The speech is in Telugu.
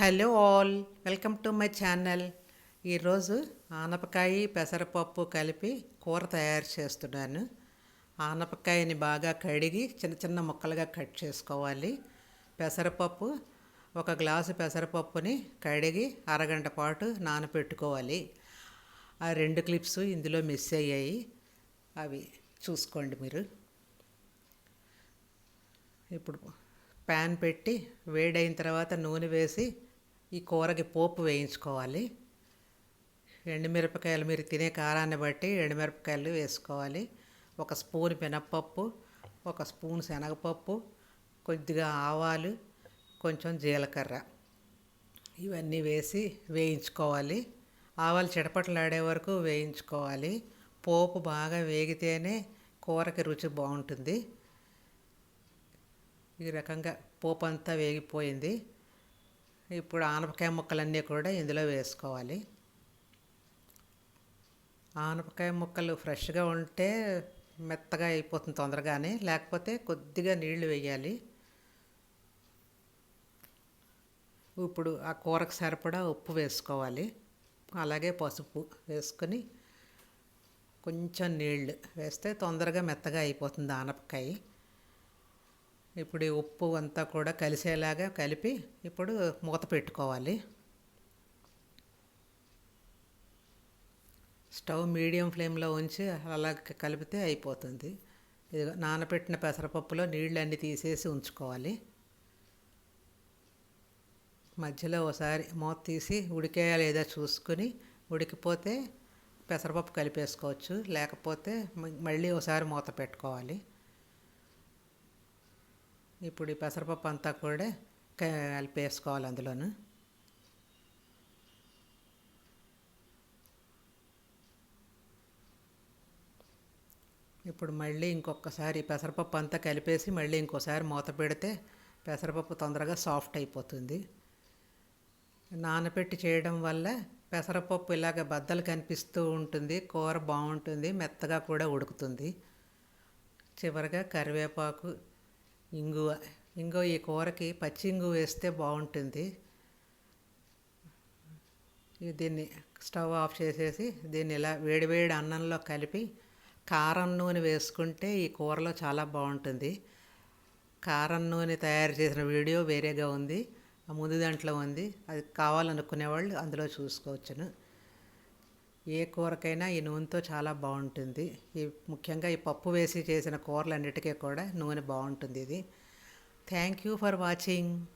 Hello all welcome to my channel. ఈరోజు ఆనపకాయ పెసరపప్పు కలిపి కూర తయారు చేస్తున్నాను. ఆనపకాయని బాగా కడిగి చిన్న చిన్న ముక్కలుగా కట్ చేసుకోవాలి. పెసరపప్పు ఒక గ్లాసు పెసరపప్పుని కడిగి అరగంట పాటు నానబెట్టుకోవాలి ఆ రెండు క్లిప్స్ ఇందులో మిస్ అయ్యాయి. అవి చూసుకోండి మీరు. ఇప్పుడు ప్యాన్ పెట్టి వేడైన తర్వాత నూనె వేసి ఈ కూరకి పోపు వేయించుకోవాలి. ఎండుమిరపకాయలు మీరు తినే కారాన్ని బట్టి ఎండుమిరపకాయలు వేసుకోవాలి. ఒక స్పూన్ మినప్పప్పు ఒక స్పూన్ శనగపప్పు కొద్దిగా ఆవాలు కొంచెం జీలకర్ర. ఇవన్నీ వేసి వేయించుకోవాలి. ఆవాలు చిటపటలాడే వరకు వేయించుకోవాలి. పోపు బాగా వేగితేనే కూరకి రుచి బాగుంటుంది. ఈ రకంగా పోపు అంతా వేగిపోయింది. ఇప్పుడు ఆనపకాయ ముక్కలన్నీ కూడా ఇందులో వేసుకోవాలి. ఆనపకాయ ముక్కలు ఫ్రెష్గా ఉంటే మెత్తగా అయిపోతుంది తొందరగానే లేకపోతే కొద్దిగా నీళ్ళు వేయాలి. ఇప్పుడు ఆ కూరకు సరిపడా ఉప్పు వేసుకోవాలి. అలాగే పసుపు వేసుకొని కొంచెం నీళ్ళు వేస్తే తొందరగా మెత్తగా అయిపోతుంది ఆనపకాయ. ఇప్పుడు ఈ ఉప్పు అంతా కూడా కలిసేలాగా కలిపి ఇప్పుడు మూత పెట్టుకోవాలి. స్టవ్ మీడియం ఫ్లేమ్లో ఉంచి అలా కలిపితే అయిపోతుంది. ఇది నానబెట్టిన పెసరపప్పులో నీళ్ళన్నీ తీసేసి ఉంచుకోవాలి. మధ్యలో ఒకసారి మూత తీసి ఉడికేయా లేదా చూసుకుని ఉడికిపోతే పెసరపప్పు కలిపేసుకోవచ్చు. లేకపోతే మళ్ళీ ఒకసారి మూత పెట్టుకోవాలి. ఇప్పుడు ఈ పెసరపప్పు అంతా కూడా కలిపేసుకోవాలి అందులోను. ఇప్పుడు మళ్ళీ ఇంకొకసారి పెసరపప్పు అంతా కలిపేసి మళ్ళీ ఇంకోసారి మూత పెడితే పెసరపప్పు తొందరగా సాఫ్ట్ అయిపోతుంది. నానబెట్టి చేయడం వల్ల పెసరపప్పు ఇలాగ బద్దలు కనిపిస్తూ ఉంటుంది కూర బాగుంటుంది మెత్తగా కూడా ఉడుకుతుంది. చివరిగా కరివేపాకు ఇంగువ. ఇంగువ ఈ కూరకి పచ్చి ఇంగువ వేస్తే బాగుంటుంది. దీన్ని స్టవ్ ఆఫ్ చేసేసి దీన్ని ఇలా వేడివేడి అన్నంలో కలిపి కారం నూనె వేసుకుంటే ఈ కూరలో చాలా బాగుంటుంది. కారం నూనె తయారు చేసిన వీడియో వేరేగా ఉంది. ముందు దాంట్లో ఉంది. అది కావాలనుకునే వాళ్ళు అందులో చూసుకోవచ్చును. ఏ కూరకైనా ఈ నూనెతో చాలా బాగుంటుంది. ఈ ముఖ్యంగా ఈ పప్పు వేసి చేసిన కూరలన్నిటికీ కూడా నూనె బాగుంటుంది ఇది. Thank you for watching